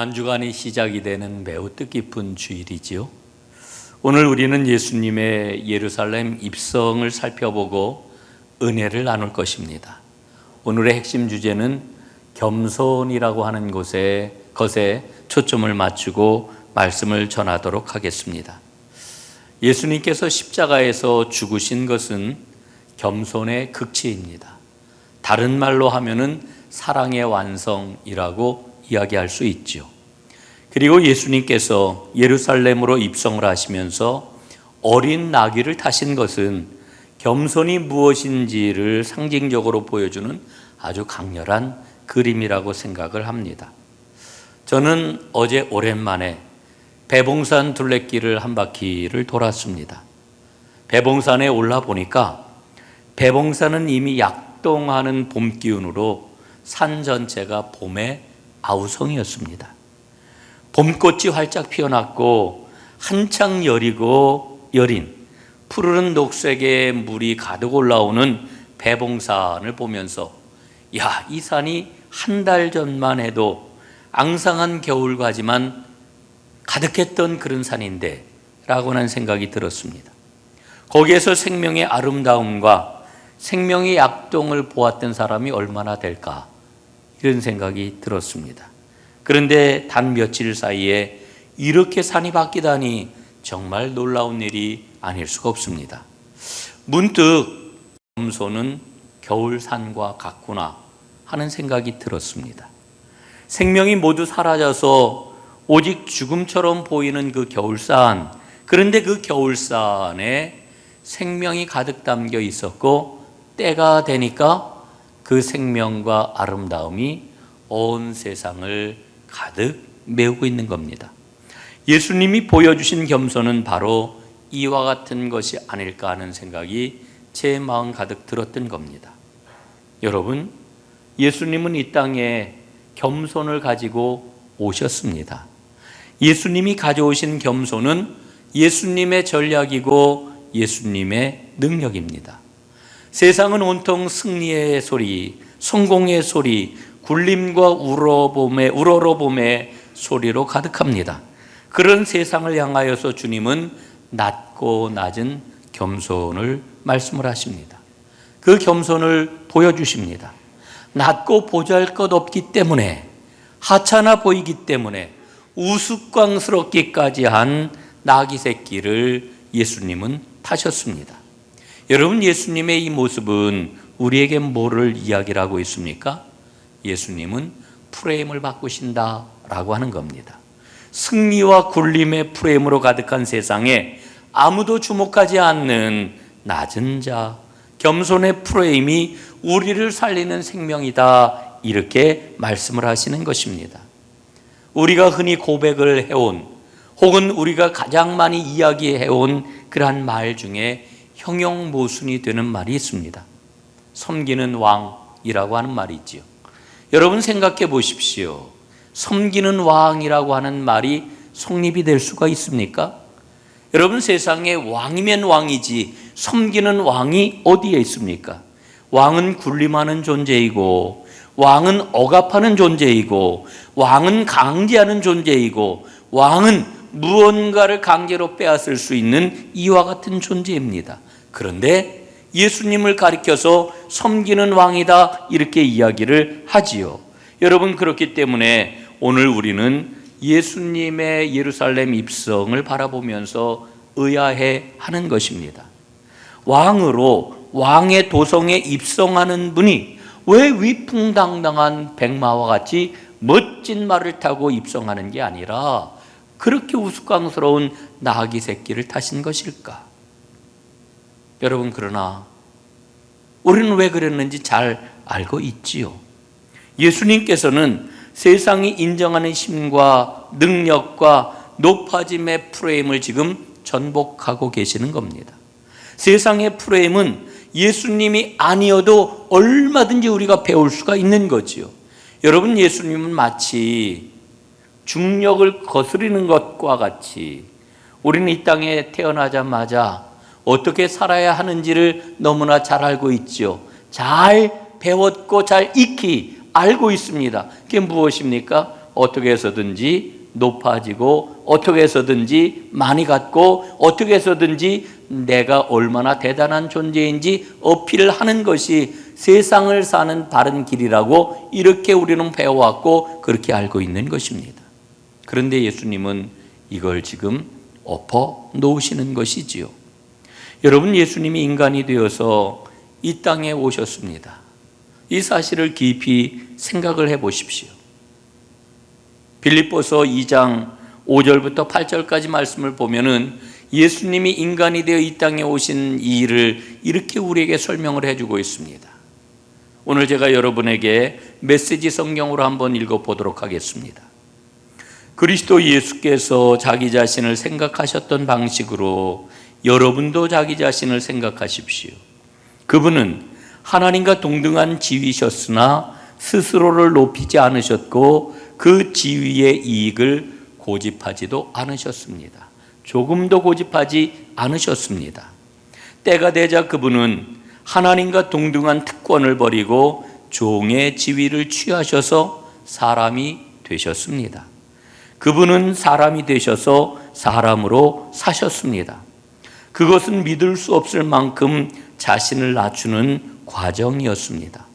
한 주간이 시작이 되는 매우 뜻깊은 주일이지요. 오늘 우리는 예수님의 예루살렘 입성을 살펴보고 은혜를 나눌 것입니다. 오늘의 핵심 주제는 겸손이라고 하는 곳에 것에 초점을 맞추고 말씀을 전하도록 하겠습니다. 예수님께서 십자가에서 죽으신 것은 겸손의 극치입니다. 다른 말로 하면은 사랑의 완성이라고 이야기할 수 있죠. 그리고 예수님께서 예루살렘으로 입성을 하시면서 어린 나귀를 타신 것은 겸손이 무엇인지를 상징적으로 보여주는 아주 강렬한 그림이라고 생각을 합니다. 저는 어제 오랜만에 배봉산 둘레길을 한 바퀴를 돌았습니다. 배봉산에 올라 보니까 배봉산은 이미 약동하는 봄 기운으로 산 전체가 봄의 아우성이었습니다. 봄꽃이 활짝 피어났고 한창 여리고 여린 푸르른 녹색의 물이 가득 올라오는 배봉산을 보면서 야, 이 산이 한 달 전만 해도 앙상한 겨울과지만 가득했던 그런 산인데 라고 하는 생각이 들었습니다. 거기에서 생명의 아름다움과 생명의 약동을 보았던 사람이 얼마나 될까 이런 생각이 들었습니다. 그런데 단 며칠 사이에 이렇게 산이 바뀌다니 정말 놀라운 일이 아닐 수가 없습니다. 문득 염소는 겨울산과 같구나 하는 생각이 들었습니다. 생명이 모두 사라져서 오직 죽음처럼 보이는 그 겨울산, 그런데 그 겨울산에 생명이 가득 담겨 있었고 때가 되니까 그 생명과 아름다움이 온 세상을 가득 메우고 있는 겁니다. 예수님이 보여주신 겸손은 바로 이와 같은 것이 아닐까 하는 생각이 제 마음 가득 들었던 겁니다. 여러분, 예수님은 이 땅에 겸손을 가지고 오셨습니다. 예수님이 가져오신 겸손은 예수님의 전략이고 예수님의 능력입니다. 세상은 온통 승리의 소리, 성공의 소리, 굴림과 우러봄의 우러러봄의 소리로 가득합니다. 그런 세상을 향하여서 주님은 낮고 낮은 겸손을 말씀을 하십니다. 그 겸손을 보여주십니다. 낮고 보잘 것 없기 때문에 하찮아 보이기 때문에 우스꽝스럽기까지 한 나귀 새끼를 예수님은 타셨습니다. 여러분 예수님의 이 모습은 우리에게 뭐를 이야기를 하고 있습니까? 예수님은 프레임을 바꾸신다라고 하는 겁니다. 승리와 굴림의 프레임으로 가득한 세상에 아무도 주목하지 않는 낮은 자, 겸손의 프레임이 우리를 살리는 생명이다. 이렇게 말씀을 하시는 것입니다. 우리가 흔히 고백을 해온 혹은 우리가 가장 많이 이야기해온 그러한 말 중에 형용 모순이 되는 말이 있습니다. 섬기는 왕이라고 하는 말이 있지요. 여러분 생각해 보십시오. 섬기는 왕이라고 하는 말이 성립이 될 수가 있습니까? 여러분 세상에 왕이면 왕이지 섬기는 왕이 어디에 있습니까? 왕은 군림하는 존재이고 왕은 억압하는 존재이고 왕은 강제하는 존재이고 왕은 무언가를 강제로 빼앗을 수 있는 이와 같은 존재입니다. 그런데 예수님을 가리켜서 섬기는 왕이다 이렇게 이야기를 하지요. 여러분 그렇기 때문에 오늘 우리는 예수님의 예루살렘 입성을 바라보면서 의아해 하는 것입니다. 왕으로 왕의 도성에 입성하는 분이 왜 위풍당당한 백마와 같이 멋진 말을 타고 입성하는 게 아니라 그렇게 우스꽝스러운 나귀 새끼를 타신 것일까? 여러분 그러나 우리는 왜 그랬는지 잘 알고 있지요. 예수님께서는 세상이 인정하는 힘과 능력과 높아짐의 프레임을 지금 전복하고 계시는 겁니다. 세상의 프레임은 예수님이 아니어도 얼마든지 우리가 배울 수가 있는 거지요. 여러분, 예수님은 마치 중력을 거스리는 것과 같이 우리는 이 땅에 태어나자마자 어떻게 살아야 하는지를 너무나 잘 알고 있죠. 잘 배웠고 잘 익히 알고 있습니다. 그게 무엇입니까? 어떻게 해서든지 높아지고 어떻게 해서든지 많이 갖고 어떻게 해서든지 내가 얼마나 대단한 존재인지 어필하는 것이 세상을 사는 바른 길이라고 이렇게 우리는 배워왔고 그렇게 알고 있는 것입니다. 그런데 예수님은 이걸 지금 엎어 놓으시는 것이지요. 여러분 예수님이 인간이 되어서 이 땅에 오셨습니다. 이 사실을 깊이 생각을 해 보십시오. 빌립보서 2장 5절부터 8절까지 말씀을 보면은 예수님이 인간이 되어 이 땅에 오신 이 일을 이렇게 우리에게 설명을 해주고 있습니다. 오늘 제가 여러분에게 메시지 성경으로 한번 읽어 보도록 하겠습니다. 그리스도 예수께서 자기 자신을 생각하셨던 방식으로 여러분도 자기 자신을 생각하십시오. 그분은 하나님과 동등한 지위셨으나 스스로를 높이지 않으셨고 그 지위의 이익을 고집하지도 않으셨습니다. 조금도 고집하지 않으셨습니다. 때가 되자 그분은 하나님과 동등한 특권을 버리고 종의 지위를 취하셔서 사람이 되셨습니다. 그분은 사람이 되셔서 사람으로 사셨습니다. 그것은 믿을 수 없을 만큼 자신을 낮추는 과정이었습니다.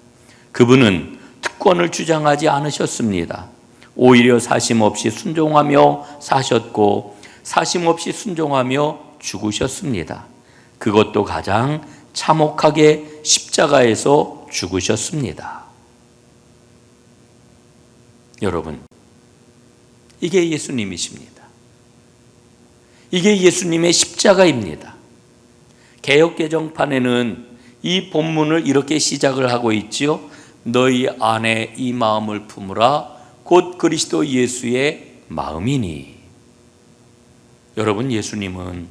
그분은 특권을 주장하지 않으셨습니다. 오히려 사심 없이 순종하며 사셨고 사심 없이 순종하며 죽으셨습니다. 그것도 가장 참혹하게 십자가에서 죽으셨습니다. 여러분, 이게 예수님이십니다. 이게 예수님의 십자가입니다. 개혁개정판에는 이 본문을 이렇게 시작을 하고 있지요. 너희 안에 이 마음을 품으라 곧 그리스도 예수의 마음이니. 여러분 예수님은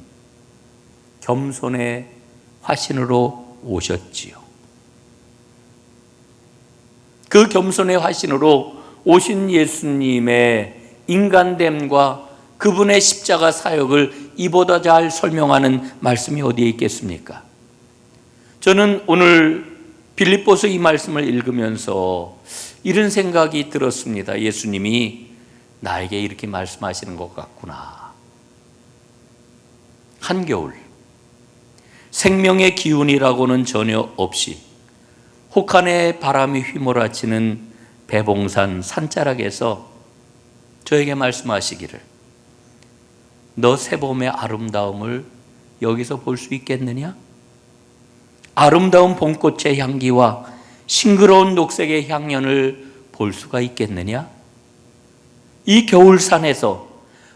겸손의 화신으로 오셨지요. 그 겸손의 화신으로 오신 예수님의 인간됨과 그분의 십자가 사역을 이보다 잘 설명하는 말씀이 어디에 있겠습니까? 저는 오늘 빌립보서 이 말씀을 읽으면서 이런 생각이 들었습니다. 예수님이 나에게 이렇게 말씀하시는 것 같구나. 한겨울 생명의 기운이라고는 전혀 없이 혹한의 바람이 휘몰아치는 배봉산 산자락에서 저에게 말씀하시기를 너 새봄의 아름다움을 여기서 볼 수 있겠느냐? 아름다운 봄꽃의 향기와 싱그러운 녹색의 향연을 볼 수가 있겠느냐? 이 겨울산에서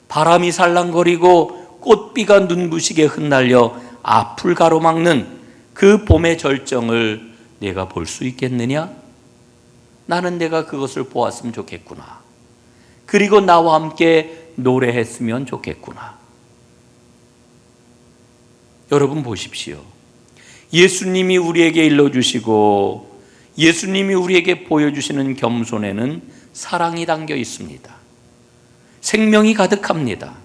바람이 살랑거리고 꽃비가 눈부시게 흩날려 앞을 가로막는 그 봄의 절정을 내가 볼 수 있겠느냐? 나는 내가 그것을 보았으면 좋겠구나. 그리고 나와 함께 노래했으면 좋겠구나. 여러분 보십시오. 예수님이 우리에게 일러주시고 예수님이 우리에게 보여주시는 겸손에는 사랑이 담겨 있습니다. 생명이 가득합니다.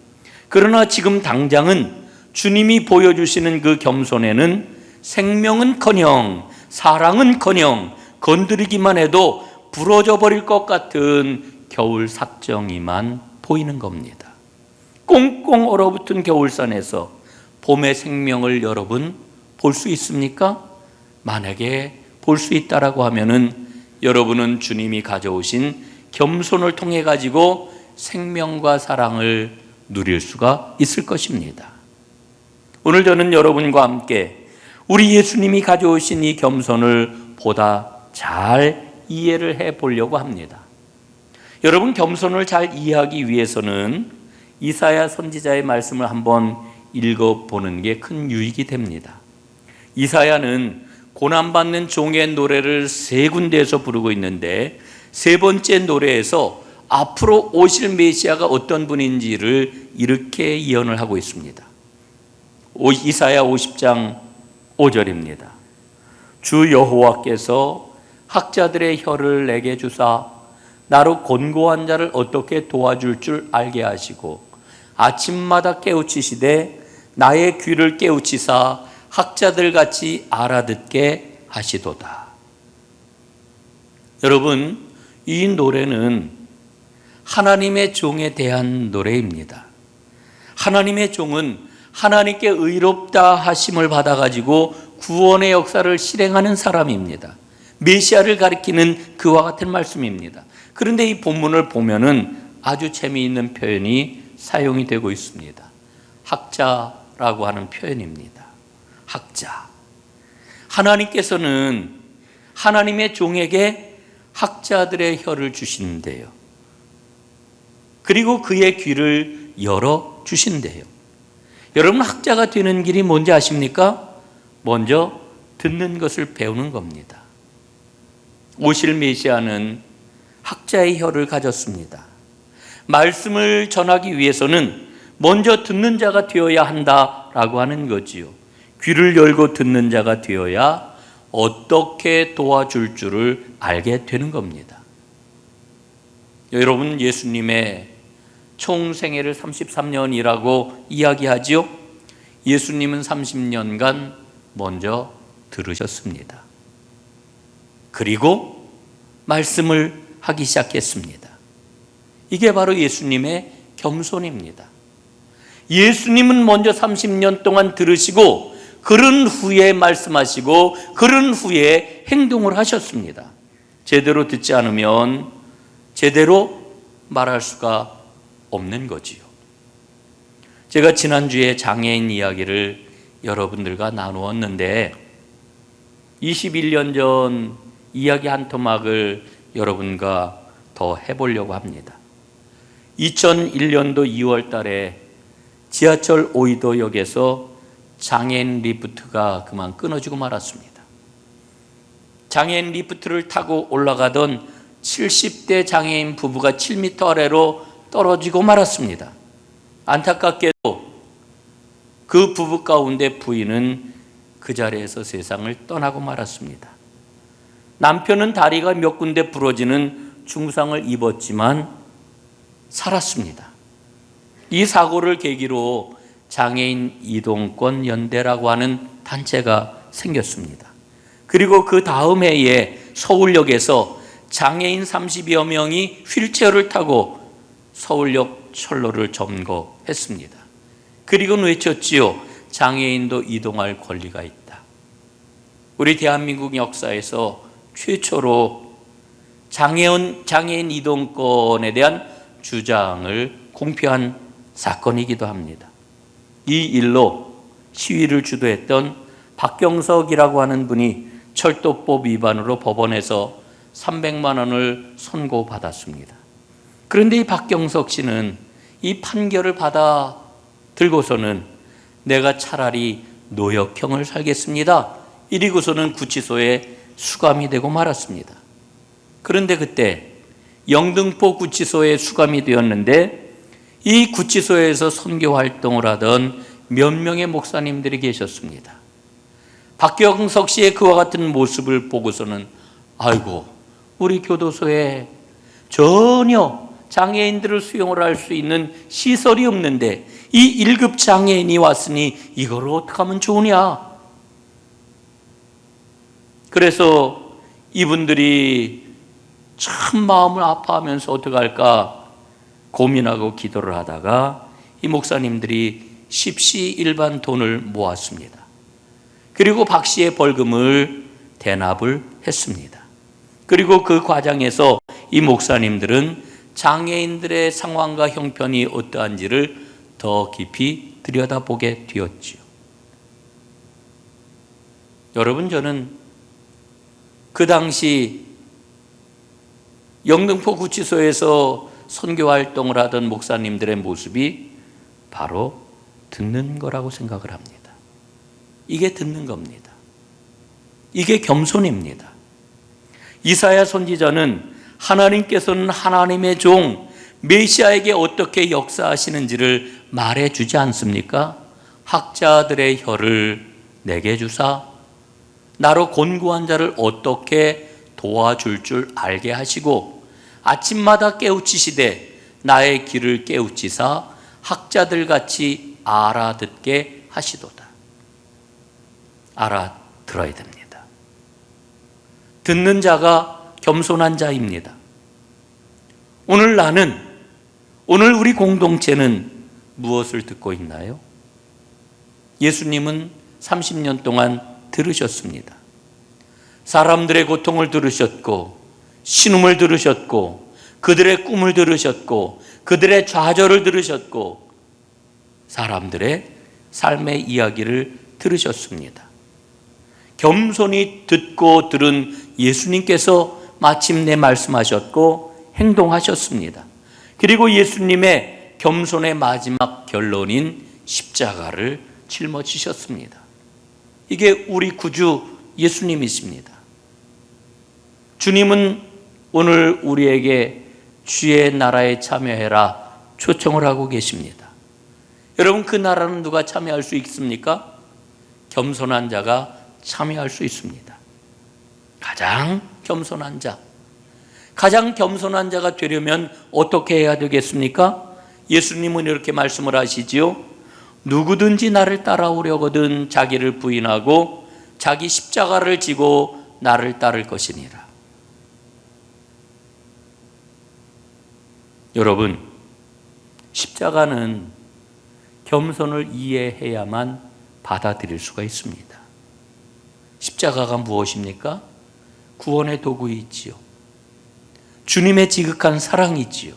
그러나 지금 당장은 주님이 보여주시는 그 겸손에는 생명은 커녕 사랑은 커녕 건드리기만 해도 부러져 버릴 것 같은 겨울 삭정이만 보이는 겁니다. 꽁꽁 얼어붙은 겨울산에서 봄의 생명을 여러분 볼 수 있습니까? 만약에 볼 수 있다라고 하면은 여러분은 주님이 가져오신 겸손을 통해 가지고 생명과 사랑을 누릴 수가 있을 것입니다. 오늘 저는 여러분과 함께 우리 예수님이 가져오신 이 겸손을 보다 잘 이해를 해 보려고 합니다. 여러분 겸손을 잘 이해하기 위해서는 이사야 선지자의 말씀을 한번 읽어 보는 게 큰 유익이 됩니다. 이사야는 고난받는 종의 노래를 세 군데에서 부르고 있는데 세 번째 노래에서 앞으로 오실 메시아가 어떤 분인지를 이렇게 예언을 하고 있습니다. 이사야 50장 5절입니다. 주 여호와께서 학자들의 혀를 내게 주사 나로 곤고한 자를 어떻게 도와줄 줄 알게 하시고 아침마다 깨우치시되 나의 귀를 깨우치사 학자들 같이 알아듣게 하시도다. 여러분, 이 노래는 하나님의 종에 대한 노래입니다. 하나님의 종은 하나님께 의롭다 하심을 받아가지고 구원의 역사를 실행하는 사람입니다. 메시아를 가리키는 그와 같은 말씀입니다. 그런데 이 본문을 보면은 아주 재미있는 표현이 사용이 되고 있습니다. 학자라고 하는 표현입니다. 학자. 하나님께서는 하나님의 종에게 학자들의 혀를 주시는데요. 그리고 그의 귀를 열어 주신대요. 여러분 학자가 되는 길이 뭔지 아십니까? 먼저 듣는 것을 배우는 겁니다. 오실 메시아는 학자의 혀를 가졌습니다. 말씀을 전하기 위해서는 먼저 듣는 자가 되어야 한다라고 하는 거지요. 귀를 열고 듣는 자가 되어야 어떻게 도와줄 줄을 알게 되는 겁니다. 여러분 예수님의 총 생애를 33년이라고 이야기하지요. 예수님은 30년간 먼저 들으셨습니다. 그리고 말씀을 하기 시작했습니다. 이게 바로 예수님의 겸손입니다. 예수님은 먼저 30년 동안 들으시고 그런 후에 말씀하시고 그런 후에 행동을 하셨습니다. 제대로 듣지 않으면 제대로 말할 수가 없는 거지요. 제가 지난주에 장애인 이야기를 여러분들과 나누었는데 21년 전 이야기 한 토막을 여러분과 더 해보려고 합니다. 2001년도 2월 달에 지하철 오이도역에서 장애인 리프트가 그만 끊어지고 말았습니다. 장애인 리프트를 타고 올라가던 70대 장애인 부부가 7m 아래로 떨어지고 말았습니다. 안타깝게도 그 부부 가운데 부인은 그 자리에서 세상을 떠나고 말았습니다. 남편은 다리가 몇 군데 부러지는 중상을 입었지만 살았습니다. 이 사고를 계기로 장애인 이동권 연대라고 하는 단체가 생겼습니다. 그리고 그 다음 해에 서울역에서 장애인 30여 명이 휠체어를 타고 서울역 철로를 점거했습니다. 그리고는 외쳤지요. 장애인도 이동할 권리가 있다. 우리 대한민국 역사에서 최초로 장애인, 장애인 이동권에 대한 주장을 공표한 사건이기도 합니다. 이 일로 시위를 주도했던 박경석이라고 하는 분이 철도법 위반으로 법원에서 300만 원을 선고받았습니다. 그런데 이 박경석 씨는 이 판결을 받아 들고서는 내가 차라리 노역형을 살겠습니다. 이리고서는 구치소에 수감이 되고 말았습니다. 그런데 그때 영등포 구치소에 수감이 되었는데 이 구치소에서 선교 활동을 하던 몇 명의 목사님들이 계셨습니다. 박경석 씨의 그와 같은 모습을 보고서는 아이고 우리 교도소에 전혀 장애인들을 수용을 할 수 있는 시설이 없는데 이 1급 장애인이 왔으니 이걸 어떻게 하면 좋으냐? 그래서 이분들이 참 마음을 아파하면서 어떻게 할까 고민하고 기도를 하다가 이 목사님들이 십시 일반 돈을 모았습니다. 그리고 박 씨의 벌금을 대납을 했습니다. 그리고 그 과정에서 이 목사님들은 장애인들의 상황과 형편이 어떠한지를 더 깊이 들여다보게 되었지요. 여러분, 저는 그 당시 영등포 구치소에서 선교 활동을 하던 목사님들의 모습이 바로 듣는 거라고 생각을 합니다. 이게 듣는 겁니다. 이게 겸손입니다. 이사야 선지자는 하나님께서는 하나님의 종 메시아에게 어떻게 역사하시는지를 말해 주지 않습니까? 학자들의 혀를 내게 주사 나로 곤고한 자를 어떻게 도와줄 줄 알게 하시고 아침마다 깨우치시되 나의 길을 깨우치사 학자들 같이 알아듣게 하시도다. 알아들어야 됩니다. 듣는 자가 겸손한 자입니다. 오늘 나는 오늘 우리 공동체는 무엇을 듣고 있나요? 예수님은 30년 동안 들으셨습니다. 사람들의 고통을 들으셨고, 신음을 들으셨고, 그들의 꿈을 들으셨고, 그들의 좌절을 들으셨고, 사람들의 삶의 이야기를 들으셨습니다. 겸손히 듣고 들은 예수님께서 마침내 말씀하셨고 행동하셨습니다. 그리고 예수님의 겸손의 마지막 결론인 십자가를 짊어지셨습니다. 이게 우리 구주 예수님이십니다. 주님은 오늘 우리에게 주의 나라에 참여해라 초청을 하고 계십니다. 여러분 그 나라는 누가 참여할 수 있습니까? 겸손한 자가 참여할 수 있습니다. 가장 겸손한 자. 가장 겸손한 자가 되려면 어떻게 해야 되겠습니까? 예수님은 이렇게 말씀을 하시지요. 누구든지 나를 따라오려거든 자기를 부인하고 자기 십자가를 지고 나를 따를 것이니라. 여러분, 십자가는 겸손을 이해해야만 받아들일 수가 있습니다. 십자가가 무엇입니까? 구원의 도구이지요. 주님의 지극한 사랑이지요.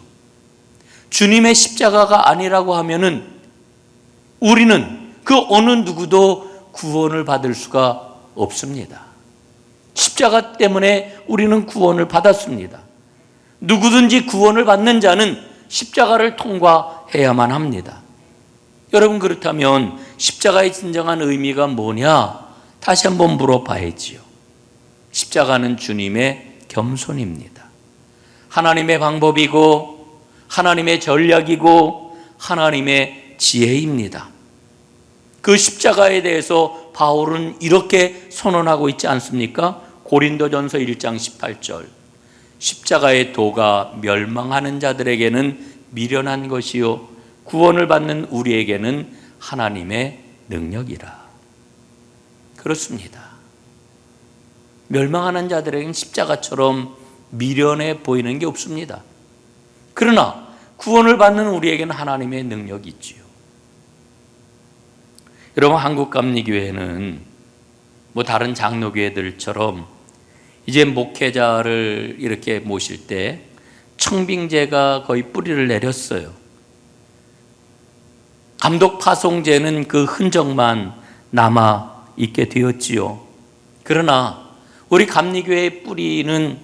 주님의 십자가가 아니라고 하면은 우리는 그 어느 누구도 구원을 받을 수가 없습니다. 십자가 때문에 우리는 구원을 받았습니다. 누구든지 구원을 받는 자는 십자가를 통과해야만 합니다. 여러분 그렇다면 십자가의 진정한 의미가 뭐냐? 다시 한번 물어봐야지요. 십자가는 주님의 겸손입니다. 하나님의 방법이고 하나님의 전략이고 하나님의 지혜입니다. 그 십자가에 대해서 바울은 이렇게 선언하고 있지 않습니까? 고린도전서 1장 18절. 십자가의 도가 멸망하는 자들에게는 미련한 것이요 구원을 받는 우리에게는 하나님의 능력이라. 그렇습니다. 멸망하는 자들에게는 십자가처럼 미련해 보이는 게 없습니다. 그러나 구원을 받는 우리에게는 하나님의 능력이 있지요. 여러분 한국 감리교회는 뭐 다른 장로교회들처럼 이제 목회자를 이렇게 모실 때 청빙제가 거의 뿌리를 내렸어요. 감독 파송제는 그 흔적만 남아 있게 되었지요. 그러나 우리 감리교회의 뿌리는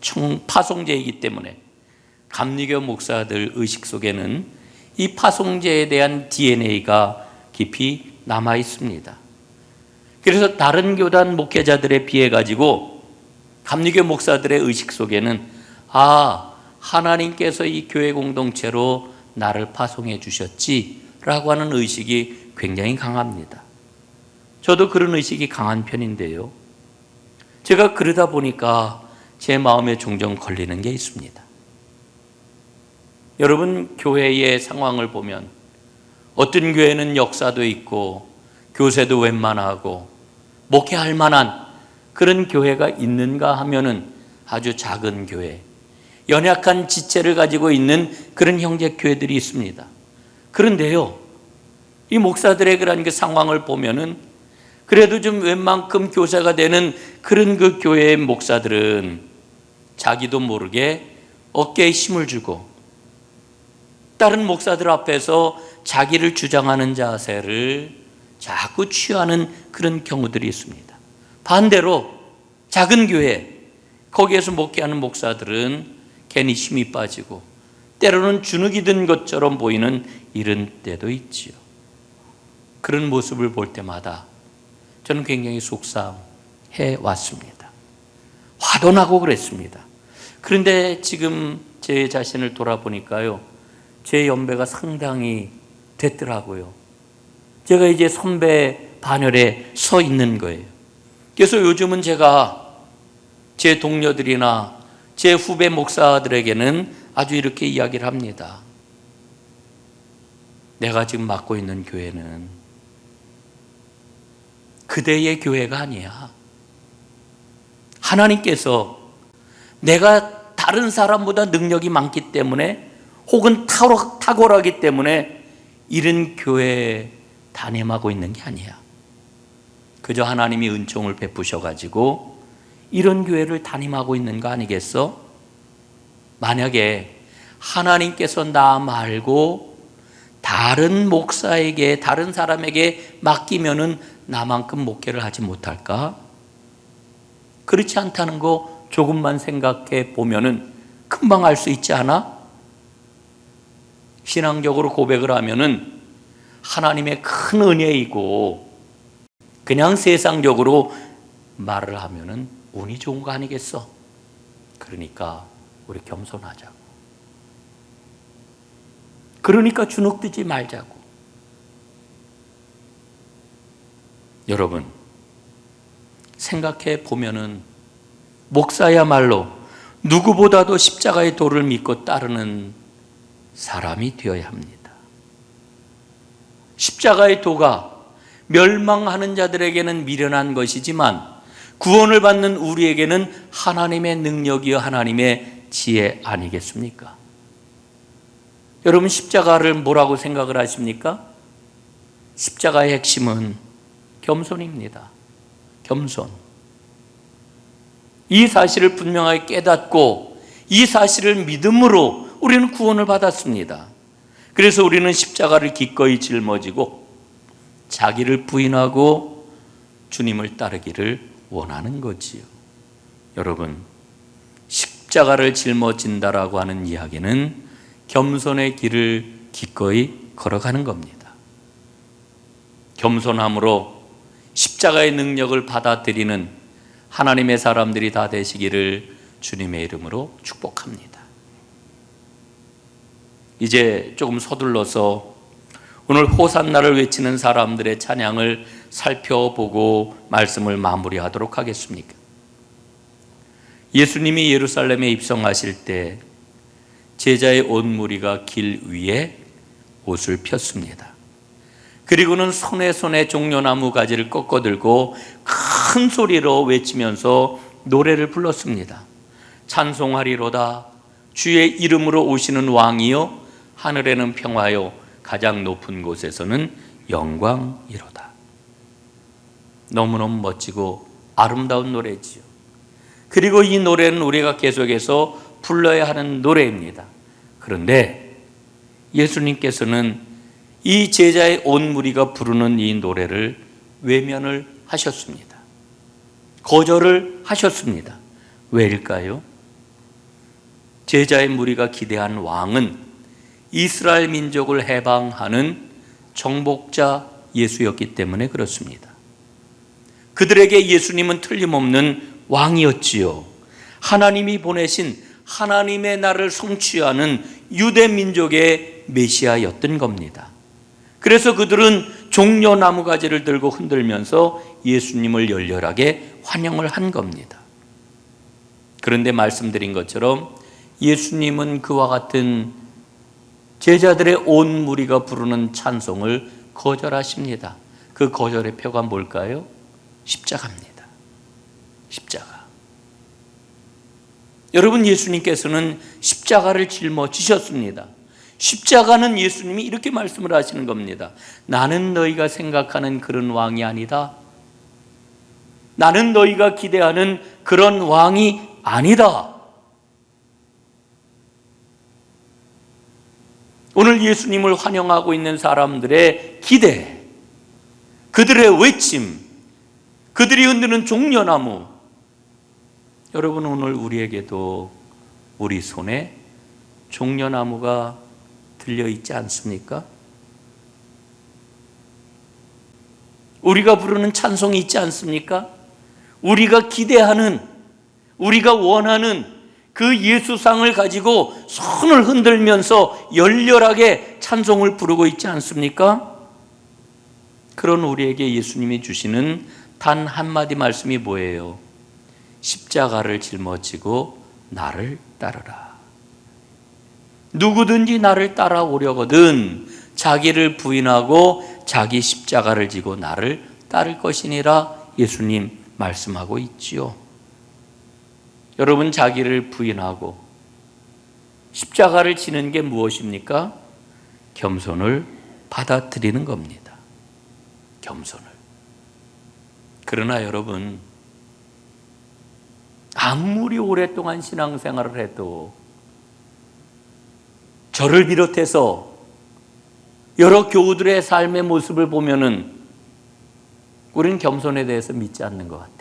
청 파송제이기 때문에 감리교 목사들 의식 속에는 이 파송제에 대한 DNA가 깊이 남아 있습니다. 그래서 다른 교단 목회자들에 비해 가지고 감리교 목사들의 의식 속에는 아 하나님께서 이 교회 공동체로 나를 파송해 주셨지라고 하는 의식이 굉장히 강합니다. 저도 그런 의식이 강한 편인데요. 제가 그러다 보니까 제 마음에 종종 걸리는 게 있습니다. 여러분, 교회의 상황을 보면 어떤 교회는 역사도 있고 교세도 웬만하고 목회할 만한 그런 교회가 있는가 하면은 아주 작은 교회, 연약한 지체를 가지고 있는 그런 형제 교회들이 있습니다. 그런데요, 이 목사들의 그런 그 상황을 보면은 그래도 좀 웬만큼 교사가 되는 그런 그 교회의 목사들은 자기도 모르게 어깨에 힘을 주고 다른 목사들 앞에서 자기를 주장하는 자세를 자꾸 취하는 그런 경우들이 있습니다. 반대로 작은 교회, 거기에서 목회하는 목사들은 괜히 힘이 빠지고 때로는 주눅이 든 것처럼 보이는 이런 때도 있지요. 그런 모습을 볼 때마다 저는 굉장히 속상해 왔습니다. 화도 나고 그랬습니다. 그런데 지금 제 자신을 돌아보니까요. 제 연배가 상당히 됐더라고요. 제가 이제 선배 반열에 서 있는 거예요. 그래서 요즘은 제가 제 동료들이나 제 후배 목사들에게는 아주 이렇게 이야기를 합니다. 내가 지금 맡고 있는 교회는 그대의 교회가 아니야. 하나님께서 내가 다른 사람보다 능력이 많기 때문에 혹은 탁월- 탁월하기 때문에 이런 교회에 담임하고 있는 게 아니야. 그저 하나님이 은총을 베푸셔가지고 이런 교회를 담임하고 있는 거 아니겠어? 만약에 하나님께서 나 말고 다른 목사에게, 다른 사람에게 맡기면은 나만큼 목회를 하지 못할까? 그렇지 않다는 거 조금만 생각해 보면은 금방 알 수 있지 않아? 신앙적으로 고백을 하면은 하나님의 큰 은혜이고 그냥 세상적으로 말을 하면은 운이 좋은 거 아니겠어? 그러니까 우리 겸손하자고. 그러니까 주눅들지 말자고. 여러분, 생각해 보면은 목사야말로 누구보다도 십자가의 도를 믿고 따르는 사람이 되어야 합니다. 십자가의 도가 멸망하는 자들에게는 미련한 것이지만 구원을 받는 우리에게는 하나님의 능력이요 하나님의 지혜 아니겠습니까? 여러분 십자가를 뭐라고 생각을 하십니까? 십자가의 핵심은 겸손입니다. 겸손. 이 사실을 분명하게 깨닫고 이 사실을 믿음으로 우리는 구원을 받았습니다. 그래서 우리는 십자가를 기꺼이 짊어지고 자기를 부인하고 주님을 따르기를 원하는 거지요. 여러분, 십자가를 짊어진다라고 하는 이야기는 겸손의 길을 기꺼이 걸어가는 겁니다. 겸손함으로 십자가의 능력을 받아들이는 하나님의 사람들이 다 되시기를 주님의 이름으로 축복합니다. 이제 조금 서둘러서 오늘 호산나를 외치는 사람들의 찬양을 살펴보고 말씀을 마무리하도록 하겠습니다. 예수님이 예루살렘에 입성하실 때 제자의 온 무리가 길 위에 옷을 폈습니다. 그리고는 손에 손에 종려나무 가지를 꺾어 들고 큰 소리로 외치면서 노래를 불렀습니다. 찬송하리로다 주의 이름으로 오시는 왕이요 하늘에는 평화요 가장 높은 곳에서는 영광이로다. 너무너무 멋지고 아름다운 노래지요. 그리고 이 노래는 우리가 계속해서 불러야 하는 노래입니다. 그런데 예수님께서는 이 제자의 온 무리가 부르는 이 노래를 외면을 하셨습니다. 거절을 하셨습니다. 왜일까요? 제자의 무리가 기대한 왕은 이스라엘 민족을 해방하는 정복자 예수였기 때문에 그렇습니다. 그들에게 예수님은 틀림없는 왕이었지요. 하나님이 보내신 하나님의 나를 성취하는 유대 민족의 메시아였던 겁니다. 그래서 그들은 종려나무 가지를 들고 흔들면서 예수님을 열렬하게 환영을 한 겁니다. 그런데 말씀드린 것처럼 예수님은 그와 같은 제자들의 온 무리가 부르는 찬송을 거절하십니다. 그 거절의 표가 뭘까요? 십자가입니다. 십자가. 여러분 예수님께서는 십자가를 짊어지셨습니다. 십자가는 예수님이 이렇게 말씀을 하시는 겁니다. 나는 너희가 생각하는 그런 왕이 아니다. 나는 너희가 기대하는 그런 왕이 아니다. 오늘 예수님을 환영하고 있는 사람들의 기대, 그들의 외침, 그들이 흔드는 종려나무. 여러분 오늘 우리에게도 우리 손에 종려나무가 들려 있지 않습니까? 우리가 부르는 찬송이 있지 않습니까? 우리가 기대하는, 우리가 원하는 그 예수상을 가지고 손을 흔들면서 열렬하게 찬송을 부르고 있지 않습니까? 그런 우리에게 예수님이 주시는 단 한마디 말씀이 뭐예요? 십자가를 짊어지고 나를 따르라. 누구든지 나를 따라오려거든 자기를 부인하고 자기 십자가를 지고 나를 따를 것이니라 예수님 말씀하고 있지요. 여러분 자기를 부인하고 십자가를 지는 게 무엇입니까? 겸손을 받아들이는 겁니다. 겸손을. 그러나 여러분, 아무리 오랫동안 신앙생활을 해도 저를 비롯해서 여러 교우들의 삶의 모습을 보면은 우리는 겸손에 대해서 믿지 않는 것 같아요.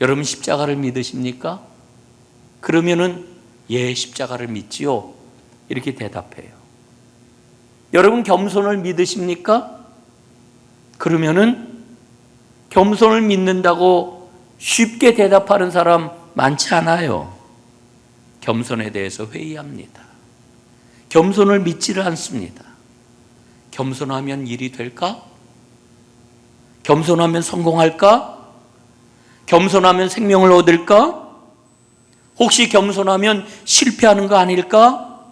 여러분 십자가를 믿으십니까? 그러면은 예, 십자가를 믿지요. 이렇게 대답해요. 여러분 겸손을 믿으십니까? 그러면은 겸손을 믿는다고 쉽게 대답하는 사람 많지 않아요. 겸손에 대해서 회의합니다. 겸손을 믿지를 않습니다. 겸손하면 일이 될까? 겸손하면 성공할까? 겸손하면 생명을 얻을까? 혹시 겸손하면 실패하는 거 아닐까?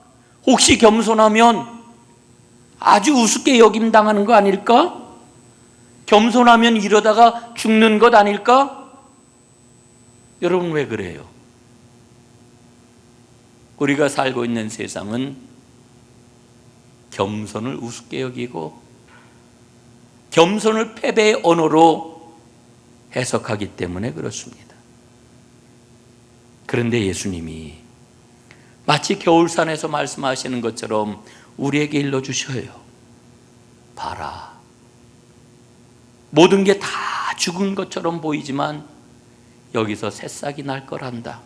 혹시 겸손하면 아주 우습게 여김 당하는 거 아닐까? 겸손하면 이러다가 죽는 것 아닐까? 여러분 왜 그래요? 우리가 살고 있는 세상은 겸손을 우습게 여기고 겸손을 패배의 언어로 해석하기 때문에 그렇습니다. 그런데 예수님이 마치 겨울산에서 말씀하시는 것처럼 우리에게 일러주셔요. 봐라. 모든 게 다 죽은 것처럼 보이지만 여기서 새싹이 날 거란다.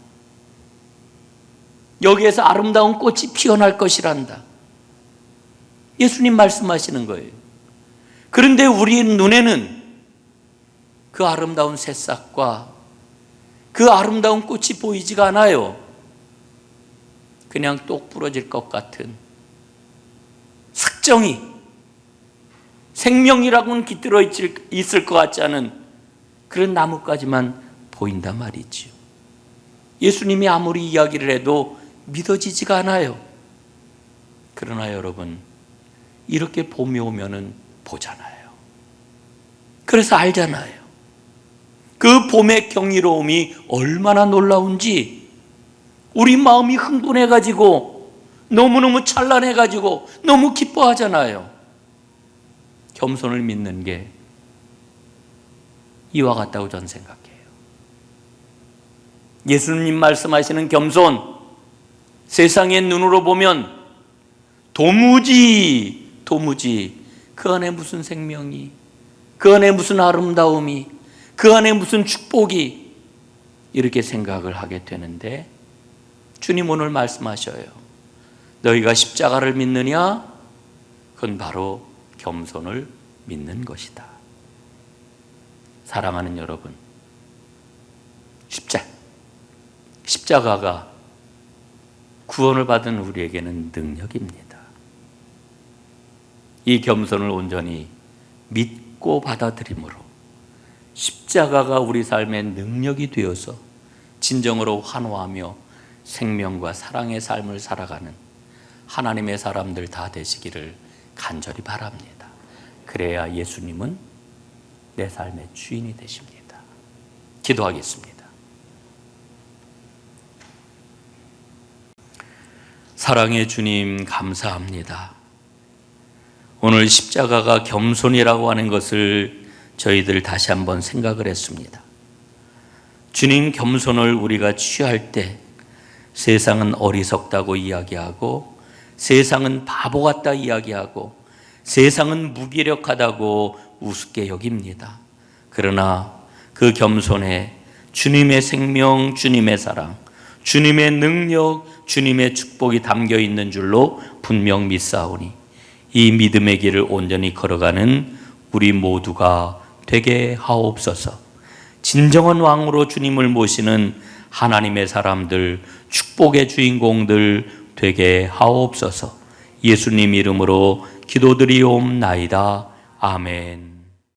여기에서 아름다운 꽃이 피어날 것이란다. 예수님 말씀하시는 거예요. 그런데 우리 눈에는 그 아름다운 새싹과 그 아름다운 꽃이 보이지가 않아요. 그냥 똑 부러질 것 같은 삭정이 생명이라고는 깃들어 있을 것 같지 않은 그런 나뭇가지만 보인단 말이지요. 예수님이 아무리 이야기를 해도 믿어지지가 않아요. 그러나 여러분, 이렇게 봄이 오면은 보잖아요. 그래서 알잖아요. 그 봄의 경이로움이 얼마나 놀라운지 우리 마음이 흥분해가지고 너무너무 찬란해가지고 너무 기뻐하잖아요. 겸손을 믿는 게 이와 같다고 저는 생각해요. 예수님 말씀하시는 겸손, 세상의 눈으로 보면 도무지, 도무지 그 안에 무슨 생명이, 그 안에 무슨 아름다움이, 그 안에 무슨 축복이 이렇게 생각을 하게 되는데 주님 오늘 말씀하셔요. 너희가 십자가를 믿느냐? 그건 바로 겸손을 믿는 것이다. 사랑하는 여러분, 십자, 십자가가 구원을 받은 우리에게는 능력입니다. 이 겸손을 온전히 믿고 받아들임으로 십자가가 우리 삶의 능력이 되어서 진정으로 환호하며 생명과 사랑의 삶을 살아가는 하나님의 사람들 다 되시기를 간절히 바랍니다. 그래야 예수님은 내 삶의 주인이 되십니다. 기도하겠습니다. 사랑의 주님, 감사합니다. 오늘 십자가가 겸손이라고 하는 것을 저희들 다시 한번 생각을 했습니다. 주님 겸손을 우리가 취할 때 세상은 어리석다고 이야기하고 세상은 바보 같다 이야기하고 세상은 무기력하다고 우습게 여깁니다. 그러나 그 겸손에 주님의 생명, 주님의 사랑, 주님의 능력, 주님의 축복이 담겨 있는 줄로 분명 믿사오니 이 믿음의 길을 온전히 걸어가는 우리 모두가 되게 하옵소서. 진정한 왕으로 주님을 모시는 하나님의 사람들, 축복의 주인공들 되게 하옵소서. 예수님 이름으로 기도드리옵나이다. 아멘.